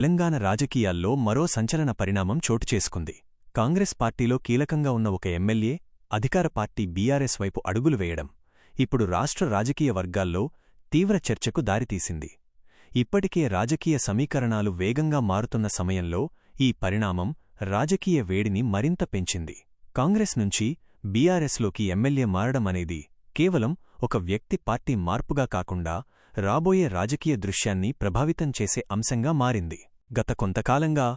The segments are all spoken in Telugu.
తెలంగాణ రాజకీయాల్లో మరో సంచలన పరిణామం చోటు చేసుకుంది. కాంగ్రెస్ పార్టీలో కీలకంగా ఉన్న ఒక ఎమ్మెల్యే అధికార పార్టీ బీఆర్ఎస్ వైపు అడుగులు వేయడం ఇప్పుడు రాష్ట్ర రాజకీయ వర్గాల్లో తీవ్ర చర్చకు దారితీసింది. ఇప్పటికే రాజకీయ సమీకరణాలు వేగంగా మారుతున్న సమయంలో ఈ పరిణామం రాజకీయ వేడిని మరింత పెంచింది. కాంగ్రెస్ నుంచి బీఆర్ఎస్లోకి ఎమ్మెల్యే మారడమనేది కేవలం ఒక వ్యక్తి పార్టీ మార్పుగా కాకుండా రాబోయే రాజకీయ దృశ్యాన్ని ప్రభావితం చేసే అంశంగా మారింది. గత కొంతకాలంగా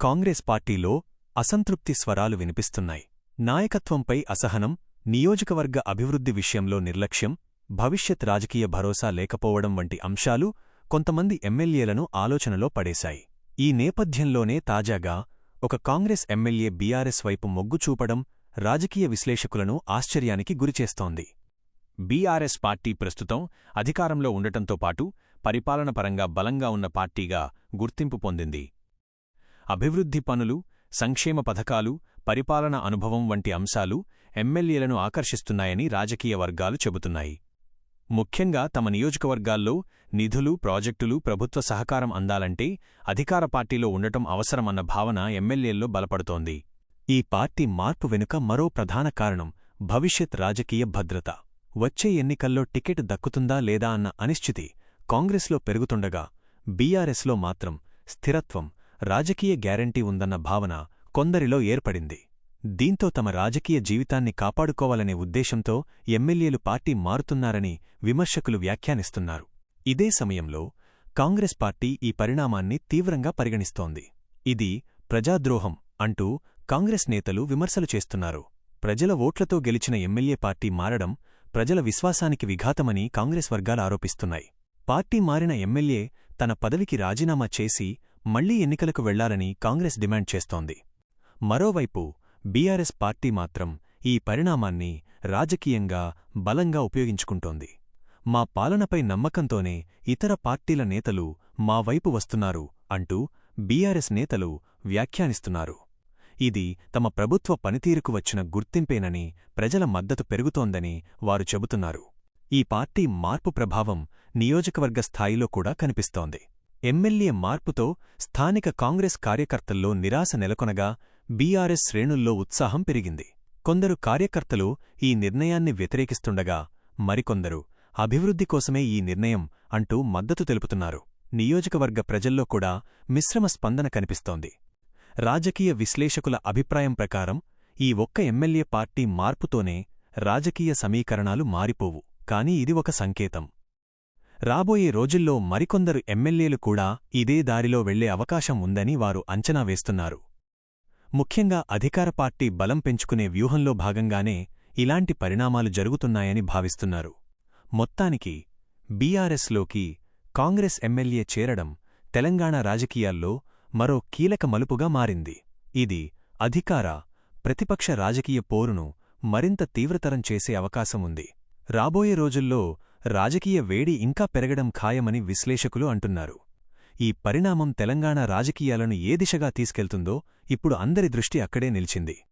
కాంగ్రెస్ పార్టీలో అసంతృప్తి స్వరాలు వినిపిస్తున్నాయి. నాయకత్వంపై అసహనం నియోజకవర్గ అభివృద్ధి విషయంలో నిర్లక్ష్యం భవిష్యత్ రాజకీయ భరోసా లేకపోవడం వంటి అంశాలు కొంతమంది ఎమ్మెల్యేలను ఆలోచనలో పడేశాయి. ఈ నేపథ్యంలోనే తాజాగా ఒక కాంగ్రెస్ ఎమ్మెల్యే బీఆర్ఎస్ వైపు మొగ్గు చూపడం రాజకీయ విశ్లేషకులను ఆశ్చర్యానికి గురిచేస్తోంది. బీఆర్ఎస్ పార్టీ ప్రస్తుతం అధికారంలో ఉండటంతో పాటు పరిపాలనపరంగా బలంగా ఉన్న పార్టీగా గుర్తింపు పొందింది. అభివృద్ధి పనులు సంక్షేమ పథకాలు పరిపాలన అనుభవం వంటి అంశాలు ఎమ్మెల్యేలను ఆకర్షిస్తున్నాయని రాజకీయ వర్గాలు చెబుతున్నాయి. ముఖ్యంగా తమ నియోజకవర్గాల్లో నిధులు ప్రాజెక్టులు ప్రభుత్వ సహకారం అందాలంటే అధికార పార్టీలో ఉండటం అవసరమన్న భావన ఎమ్మెల్యేల్లో బలపడుతోంది. ఈ పార్టీ మార్పు వెనుక మరో ప్రధాన కారణం భవిష్యత్ రాజకీయ భద్రత. వచ్చే ఎన్నికల్లో టికెట్ దక్కుతుందా లేదా అన్న అనిశ్చితి కాంగ్రెస్లో పెరుగుతుండగా బీఆర్ఎస్లో మాత్రం స్థిరత్వం రాజకీయ గ్యారంటీ ఉందన్న భావన కొందరిలో ఏర్పడింది. దీంతో తమ రాజకీయ జీవితాన్ని కాపాడుకోవాలనే ఉద్దేశంతో ఎమ్మెల్యేలు పార్టీ మారుతున్నారని విమర్శకులు వ్యాఖ్యానిస్తున్నారు. ఇదే సమయంలో కాంగ్రెస్ పార్టీ ఈ పరిణామాన్ని తీవ్రంగా పరిగణిస్తోంది. ఇది ప్రజాద్రోహం అంటూ కాంగ్రెస్ నేతలు విమర్శలు చేస్తున్నారు. ప్రజల ఓట్లతో గెలిచిన ఎమ్మెల్యే పార్టీ మారడం ప్రజల విశ్వాసానికి విఘాతమని కాంగ్రెస్ వర్గాలు ఆరోపిస్తున్నాయి. పార్టీ మారిన ఎమ్మెల్యే తన పదవికి రాజీనామా చేసి మళ్ళీ ఎన్నికలకు వెళ్ళాలని కాంగ్రెస్ డిమాండ్ చేస్తోంది. మరోవైపు బీఆర్ఎస్ పార్టీ మాత్రం ఈ పరిణామాన్ని రాజకీయంగా బలంగా ఉపయోగించుకుంటోంది. మా పాలనపై నమ్మకంతోనే ఇతర పార్టీల నేతలు మా వైపు వస్తున్నారు అంటూ బీఆర్ఎస్ నేతలు వ్యాఖ్యానిస్తున్నారు. ఇది తమ ప్రభుత్వ పనితీరుకు వచ్చిన గుర్తింపేనని ప్రజల మద్దతు పెరుగుతోందని వారు చెబుతున్నారు. ఈ పార్టీ మార్పు ప్రభావం నియోజకవర్గ స్థాయిలో కూడా కనిపిస్తోంది. ఎమ్మెల్యే మార్పుతో స్థానిక కాంగ్రెస్ కార్యకర్తల్లో నిరాశ నెలకొనగా బీఆర్ఎస్ శ్రేణుల్లో ఉత్సాహం పెరిగింది. కొందరు కార్యకర్తలు ఈ నిర్ణయాన్ని వ్యతిరేకిస్తుండగా మరికొందరు అభివృద్ధి కోసమే ఈ నిర్ణయం అంటూ మద్దతు తెలుపుతున్నారు. నియోజకవర్గ ప్రజల్లో కూడా మిశ్రమ స్పందన కనిపిస్తోంది. రాజకీయ విశ్లేషకుల అభిప్రాయం ప్రకారం ఈ ఒక్క ఎమ్మెల్యే పార్టీ మార్పుతోనే రాజకీయ సమీకరణాలు మారిపోవు. కాని ఇది ఒక సంకేతం. రాబోయే రోజుల్లో మరికొందరు ఎమ్మెల్యేలు కూడా ఇదే దారిలో వెళ్ళే అవకాశం ఉందని వారు అంచనా వేస్తున్నారు. ముఖ్యంగా అధికార పార్టీ బలం పెంచుకునే వ్యూహంలో భాగంగానే ఇలాంటి పరిణామాలు జరుగుతున్నాయని భావిస్తున్నారు. మొత్తానికి బీఆర్ఎస్లోకి కాంగ్రెస్ ఎమ్మెల్యే చేరడం తెలంగాణ రాజకీయాల్లో మరో కీలక మలుపుగా మారింది. ఇది అధికార ప్రతిపక్ష రాజకీయ పోరును మరింత తీవ్రతరం చేసే అవకాశముంది రాబోయే రోజుల్లో రాజకీయ వేడి ఇంకా పెరగడం ఖాయమని విశ్లేషకులు అంటున్నారు. ఈ పరిణామం తెలంగాణ రాజకీయాలను ఏ దిశగా తీసుకెళ్తుందో ఇప్పుడు అందరి దృష్టి అక్కడే నిలిచింది.